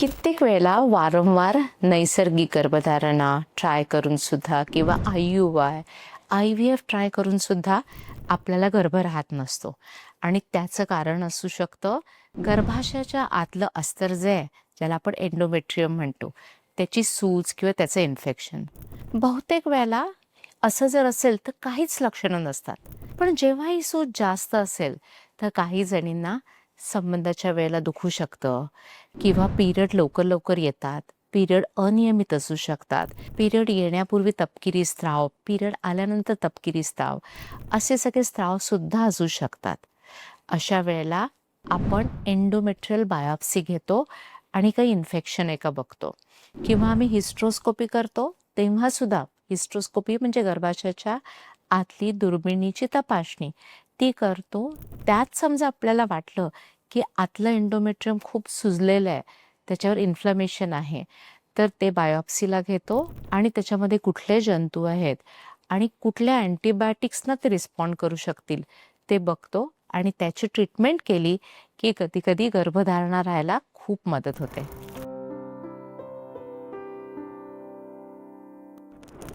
कित्येक वेळेला वारंवार नैसर्गिक गर्भधारणा ट्राय करून सुद्धा किंवा I U Y I V F try करून सुद्धा आपल्याला गर्भ राहत नसतो. आणि त्याचं कारण असू शकतं गर्भाशयाच्या आतलं अस्तर जे आहे ज्याला आपण एंडोमेट्रियम म्हणतो त्याची सूज किंवा त्याचं इन्फेक्शन बहुतेक वेळेला असं जर असेल तर काहीच लक्षणं नसतात. पण जेव्हा ही सूज जास्त असेल तर काही जणींना संबंधाच्या वेळेला दुखू शकतं किंवा पिरियड लवकर लवकर येतात पिरियड अनियमित असू शकतात पिरियड येण्यापूर्वी तपकिरी स्त्राव पिरियड आल्यानंतर तपकिरी स्त्राव असे सगळे स्त्रावसुद्धा असू शकतात. अशा वेळेला आपण एंडोमेट्रियल बायोप्सी घेतो आणि काही इन्फेक्शन आहे का बघतो. किंवा आम्ही हिस्ट्रोस्कोपी करतो तेव्हासुद्धा हिस्ट्रोस्कोपी म्हणजे गर्भाशयाच्या आतली दुर्बिणीची तपासणी ती करतो त्यात समजा आपल्याला वाटलं की आतलं इंडोमेट्रियम खूप सुजलेलं आहे त्याच्यावर इन्फ्लमेशन आहे तर ते बायोप्सीला घेतो आणि त्याच्यामध्ये कुठले जंतू आहेत आणि कुठल्या अँटीबायोटिक्सना ते रिस्पॉन्ड करू शकतील ते बघतो आणि त्याची ट्रीटमेंट केली की कधी कधी गर्भधारणा राहायला खूप मदत होते.